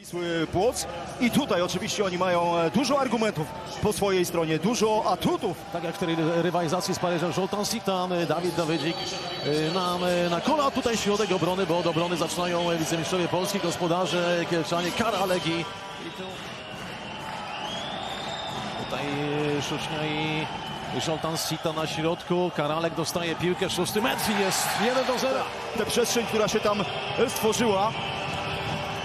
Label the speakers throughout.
Speaker 1: Wisły Płoc i tutaj oczywiście oni mają e, dużo argumentów po swojej stronie, dużo atutów.
Speaker 2: Tak jak w tej rywalizacji z Paryżem Żoltansik, tam e, Dawid Dawydzik e, nam e, na kola, tutaj środek obrony, bo od obrony zaczynają wicemistrzowie Polski, gospodarze Kielczanie, Karalek i, i tu... Tutaj Szusznia i Żoltansita na środku, Karalek dostaje piłkę, szósty metr jest 1 do 0.
Speaker 1: Tę przestrzeń, która się tam stworzyła,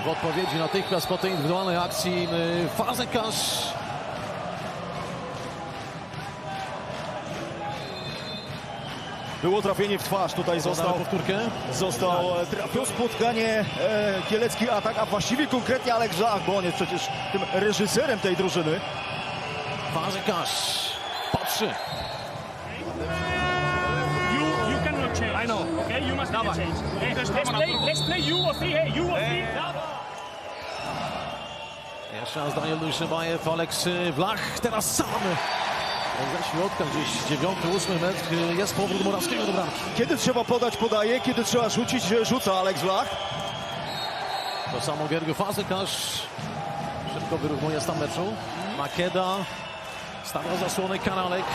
Speaker 2: W odpowiedzi natychmiast po tej indywidualnej akcji y, Fazekarz.
Speaker 1: było trafienie w twarz, tutaj
Speaker 2: Został
Speaker 1: został,
Speaker 2: powtórkę.
Speaker 1: został e, trafił spotkanie, e, kielecki atak, a właściwie konkretnie Alek Żach, bo on jest przecież tym reżyserem tej drużyny.
Speaker 2: Fazekarz patrzy.
Speaker 3: You you cannot change. I know. Okay, you must a change. Let's play. Let's play you or three. Hey, you or three.
Speaker 2: Jeszcze raz Daniel Dujszebajew, Aleks Wlach, teraz sam. Ze środka gdzieś dziewiąty, ósmy metr jest powrót Morawskiego do bramki.
Speaker 1: Kiedy trzeba podać, podaje, kiedy trzeba rzucić, rzuca Aleks Wlach.
Speaker 2: To samo Gergo Fazekarz. Szybko wyrównuje stan meczu. Makeda stawia zasłonę Karalek.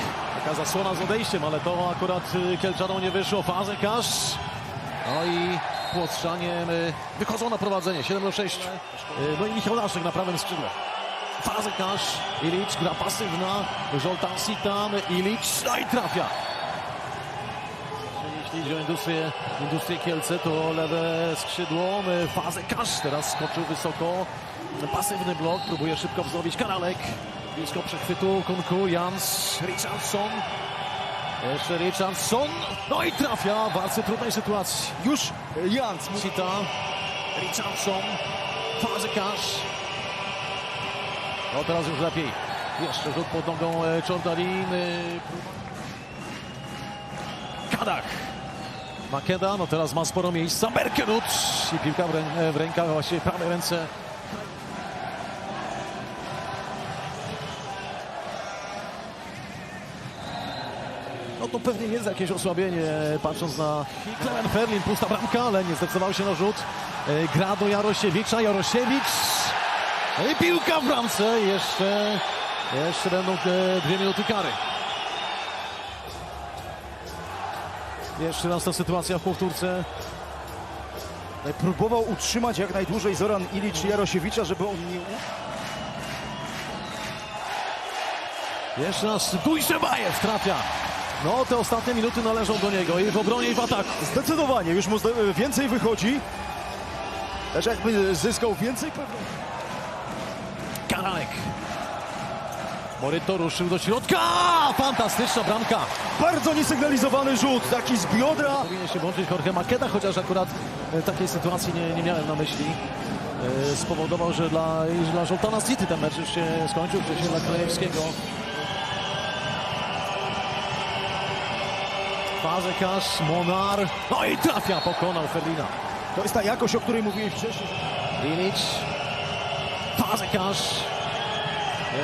Speaker 2: Taka zasłona z odejściem, ale to akurat y, Kielczanom nie wyszło. Fazekarz. No i Płotrzaniem y, wychodzą na prowadzenie. 7 do 6. Y, No i Michał Laszek na prawym skrzydle. Fazekarz, Ilicz, gra pasywna, Żoltansi tam, Ilicz, no i trafia. Jeśli idzie o industrię, industrię Kielce, to lewe skrzydło, Fazekarz teraz skoczył wysoko, pasywny blok, próbuje szybko wznowić Karalek, blisko przechwytu Kunku, Jans, Richardson, jeszcze Richardson, no i trafia w bardzo trudnej sytuacji.
Speaker 1: Już Jans
Speaker 2: Cita, Richardson, Fazekarz. No teraz już lepiej. Jeszcze rzut pod nogą e, Czordalin. e, Kadach. Makeda, no teraz ma sporo miejsca. Berkenut i piłka w, rę- w rękach, a właściwie prawej ręce. No to pewnie jest jakieś osłabienie, patrząc na Klemen Ferlin, pusta bramka, ale nie zdecydował się na rzut. E, Gra do Jarosiewicza, Jarosiewicz. No i piłka w bramce, jeszcze, jeszcze będą dwie minuty kary. Jeszcze raz ta sytuacja w powtórce.
Speaker 1: E, próbował utrzymać jak najdłużej Zoran Ilicz Jarosiewicza, żeby on nie...
Speaker 2: Jeszcze raz Dujszebajew trafia. No te ostatnie minuty należą do niego i w obronie i w ataku.
Speaker 1: Zdecydowanie, już mu zde- więcej wychodzi. Też jakby zyskał więcej pewności.
Speaker 2: Karalek. Moryto ruszył do środka. Fantastyczna bramka.
Speaker 1: Bardzo niesygnalizowany rzut, taki z biodra.
Speaker 2: Powinien się włączyć Jorge Makeda, chociaż akurat e, takiej sytuacji nie, nie miałem na myśli. E, Spowodował, że dla, i dla Żoltana City ten mecz już się skończył, wcześniej dla Krajewskiego. Fazekarz, Monar, no i trafia, pokonał Ferlina.
Speaker 1: To jest ta jakość, o której mówiłeś wcześniej.
Speaker 2: Ilic, Fazekarz,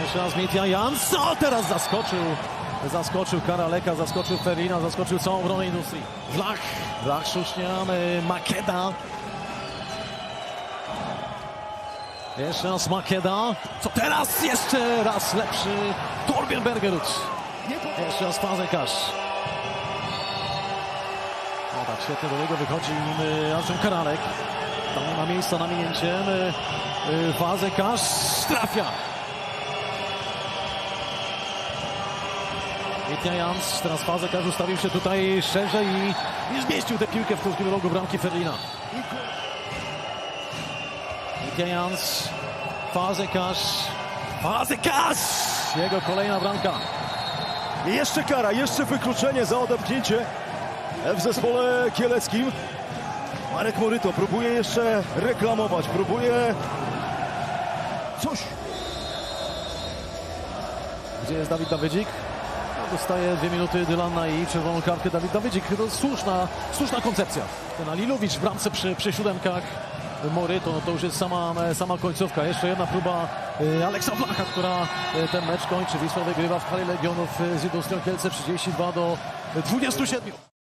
Speaker 2: jeszcze raz Mitja Jans, o teraz zaskoczył, zaskoczył Karaleka, zaskoczył Ferlina, zaskoczył całą obronę Industrii. Wlach, Wlach Szusznian, y, Makeda. Jeszcze raz Makeda, co teraz jeszcze raz lepszy Torbjörn Bergerud. Jeszcze raz Fazekarz. No tak, świetnie do niego wychodzi y, Andrzej Karalek. Tam nie ma miejsca na minięcie. Y, y, Fazekarz trafia. Witnia Jans, teraz Fazekarz ustawił się tutaj szerzej i, i zmieścił tę piłkę w krótkim rogu bramki Ferlina. Witnia Jans, Fazekarz, Fazekarz! Jego kolejna bramka.
Speaker 1: I jeszcze kara, jeszcze wykluczenie za odepchnięcie w zespole kieleckim. Marek Moryto próbuje jeszcze reklamować, próbuje coś.
Speaker 2: Gdzie jest Dawid Dawydzik? No, dostaje dwie minuty Dylana i czerwoną kartkę Dawid Dawydzik. To słuszna, słuszna koncepcja. Ten Alilowicz w bramce przy, przy siódemkach. Mory to, to już jest sama, sama końcówka. Jeszcze jedna próba e, Aleksa Flacha, która e, ten mecz kończy. Wisła wygrywa w hali Legionów e, z Industrią Kielce 32 do 27.